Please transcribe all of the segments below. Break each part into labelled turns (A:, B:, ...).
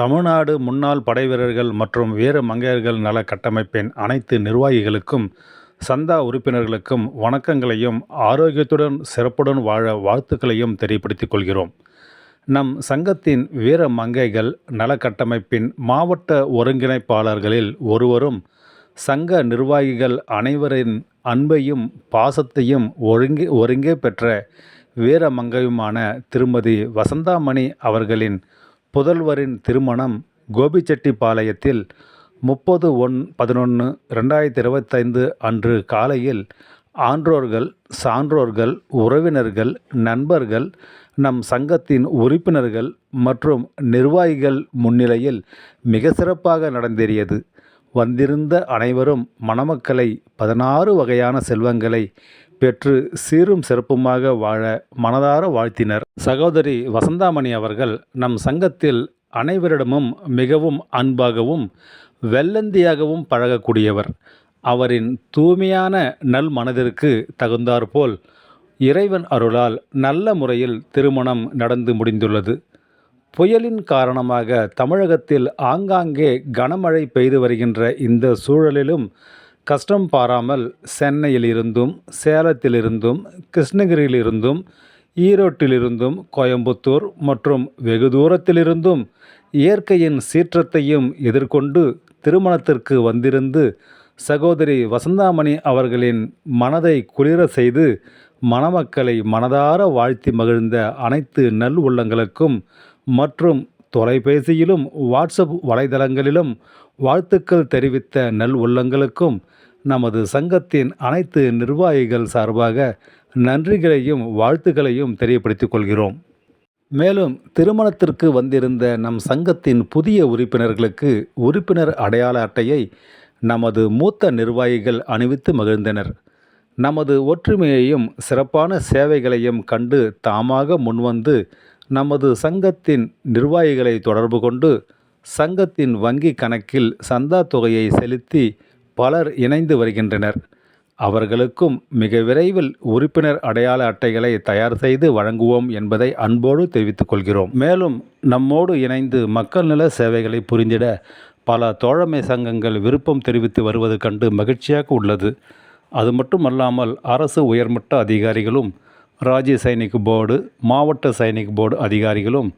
A: தமிழ்நாடு முன்னாள் படைவீரர்கள் மற்றும் வீர மங்கையர்கள் நல கட்டமைப்பின் அனைத்து நிர்வாகிகளுக்கும் சந்தா உறுப்பினர்களுக்கும் வணக்கங்களையும் ஆரோக்கியத்துடன் சிறப்புடன் வாழ வாழ்த்துக்களையும் தெரியப்படுத்திக் கொள்கிறோம். நம் சங்கத்தின் வீர மங்கைகள் நல கட்டமைப்பின் மாவட்ட ஒருங்கிணைப்பாளர்களில் ஒருவரும் சங்க நிர்வாகிகள் அனைவரின் அன்பையும் பாசத்தையும் ஒருங்கி ஒருங்கே பெற்ற வீரமங்கையுமான திருமதி வசந்தாமணி அவர்களின் புதல்வரின் திருமணம் கோபிச்செட்டிப்பாளையத்தில் முப்பது ஒன் பதினொன்று ரெண்டாயிரத்தி இருபத்தைந்து அன்று காலையில் ஆன்றோர்கள் சான்றோர்கள் உறவினர்கள் நண்பர்கள் நம் சங்கத்தின் உறுப்பினர்கள் மற்றும் நிர்வாகிகள் முன்னிலையில் மிக சிறப்பாக நடந்தேறியது. வந்திருந்த அனைவரும் மணமக்களை பதினாறு வகையான செல்வங்களை பெற்று சீரும் சிறப்புமாக வாழ மனதார வாழ்த்தினர். சகோதரி வசந்தாமணி அவர்கள் நம் சங்கத்தில் அனைவரிடமும் மிகவும் அன்பாகவும் வெள்ளந்தியாகவும் பழகக்கூடியவர். அவரின் தூய்மையான நல் மனதிற்கு தகுந்தாற்போல் இறைவன் அருளால் நல்ல முறையில் திருமணம் நடந்து முடிந்துள்ளது. புயலின் காரணமாக தமிழகத்தில் ஆங்காங்கே கனமழை பெய்து வருகின்ற இந்த சூழலிலும் கஷ்டம் பாராமல் சென்னையிலிருந்தும் சேலத்திலிருந்தும் கிருஷ்ணகிரியிலிருந்தும் ஈரோட்டிலிருந்தும் கோயம்புத்தூர் மற்றும் வெகு தூரத்திலிருந்தும் இயற்கையின் சீற்றத்தையும் எதிர்கொண்டு திருமணத்திற்கு வந்திருந்து சகோதரி வசந்தாமணி அவர்களின் மனதை குளிர செய்து மணமக்களை மனதார வாழ்த்தி மகிழ்ந்த அனைத்து நல் உள்ளங்களுக்கும் மற்றும் தொலைபேசியிலும் வாட்ஸ்அப் வலைதளங்களிலும் வாழ்த்துக்கள் தெரிவித்த நல் உள்ளங்களுக்கும் நமது சங்கத்தின் அனைத்து நிர்வாகிகள் சார்பாக நன்றிகளையும் வாழ்த்துக்களையும் தெரியப்படுத்திக் கொள்கிறோம். மேலும் திருமணத்திற்கு வந்திருந்த நம் சங்கத்தின் புதிய உறுப்பினர்களுக்கு உறுப்பினர் அடையாள அட்டையை நமது மூத்த நிர்வாகிகள் அணிவித்து மகிழ்ந்தனர். நமது ஒற்றுமையையும் சிறப்பான சேவைகளையும் கண்டு தாமாக முன்வந்து நமது சங்கத்தின் நிர்வாகிகளை தொடர்பு கொண்டு சங்கத்தின் வங்கி கணக்கில் சந்தா தொகையை செலுத்தி பலர் இணைந்து வருகின்றனர். அவர்களுக்கும் மிக விரைவில் உறுப்பினர் அடையாள அட்டைகளை தயார் செய்து வழங்குவோம் என்பதை அன்போடு தெரிவித்துக் கொள்கிறோம். மேலும் நம்மோடு இணைந்து மக்கள் நல சேவைகளை புரிந்திட பல தோழமை சங்கங்கள் விருப்பம் தெரிவித்து வருவது கண்டு மகிழ்ச்சியாக உள்ளது. அது மட்டுமல்லாமல் அரசு உயர்மட்ட அதிகாரிகளும் ராஜ்ய சைனிக் போர்டு மாவட்ட சைனிக் போர்டு அதிகாரிகளும்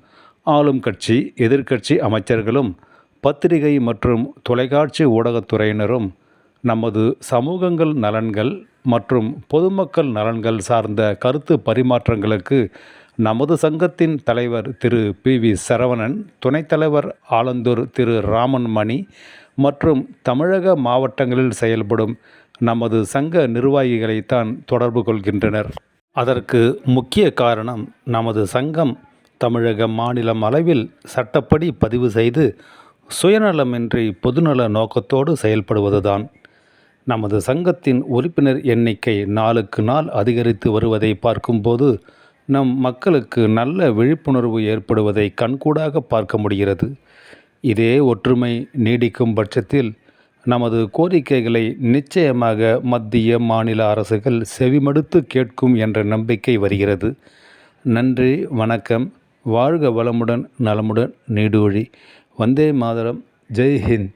A: ஆளும் கட்சி எதிர்க்கட்சி அமைச்சர்களும் பத்திரிகை மற்றும் தொலைக்காட்சி ஊடகத்துறையினரும் நமது சமூகங்கள் நலன்கள் மற்றும் பொதுமக்கள் நலன்கள் சார்ந்த கருத்து பரிமாற்றங்களுக்கு நமது சங்கத்தின் தலைவர் திரு. பி. வி. சரவணன் துணைத் தலைவர் ஆலந்தூர் திரு. ராமன் மணி மற்றும் தமிழக மாவட்டங்களில் செயல்படும் நமது சங்க நிர்வாகிகளைத்தான் தொடர்பு கொள்கின்றனர். அதற்கு முக்கிய காரணம் நமது சங்கம் தமிழக மாநிலம் அளவில் சட்டப்படி பதிவு செய்து சுயநலமின்றி பொதுநல நோக்கத்தோடு செயல்படுவதுதான். நமது சங்கத்தின் உறுப்பினர் எண்ணிக்கை நாளுக்கு நாள் அதிகரித்து வருவதை பார்க்கும்போது நம் மக்களுக்கு நல்ல விழிப்புணர்வு ஏற்படுவதை கண்கூடாக பார்க்க முடிகிறது. இதே ஒற்றுமை நீடிக்கும் பட்சத்தில் நமது கோரிக்கைகளை நிச்சயமாக மத்திய மாநில அரசுகள் செவிமடுத்து கேட்கும் என்ற நம்பிக்கை வருகிறது. நன்றி வணக்கம். வாழ்க வளமுடன் நலமுடன் நீடூழி வந்தே மாதரம். ஜெய் ஹிந்த்.